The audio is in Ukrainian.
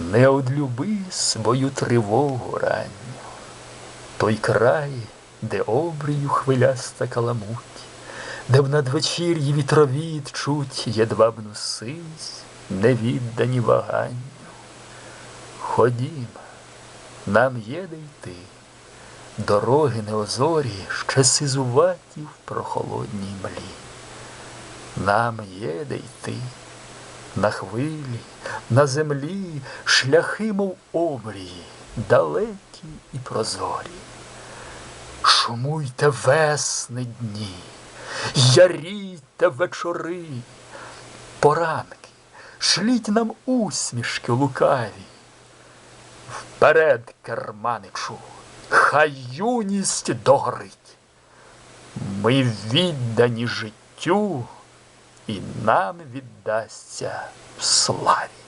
Не одлюби свою тривогу ранню, той край, де обрію хвиляста каламуть, де в надвечір'ї вітровід чуть єдвабну сись, невіддані ваганню. Ходім, нам є де йти, дороги неозорі ще сизуваті в прохолодній млі. Нам є де йти, на хвилі, на землі, шляхи, мов обрії, далекі і прозорі. Шумуйте весни дні, ярійте вечори, поранки, шліть нам усмішки лукаві. Вперед, керманичу, хай юність догорить. Ми віддані життю, і нам віддасться в славі.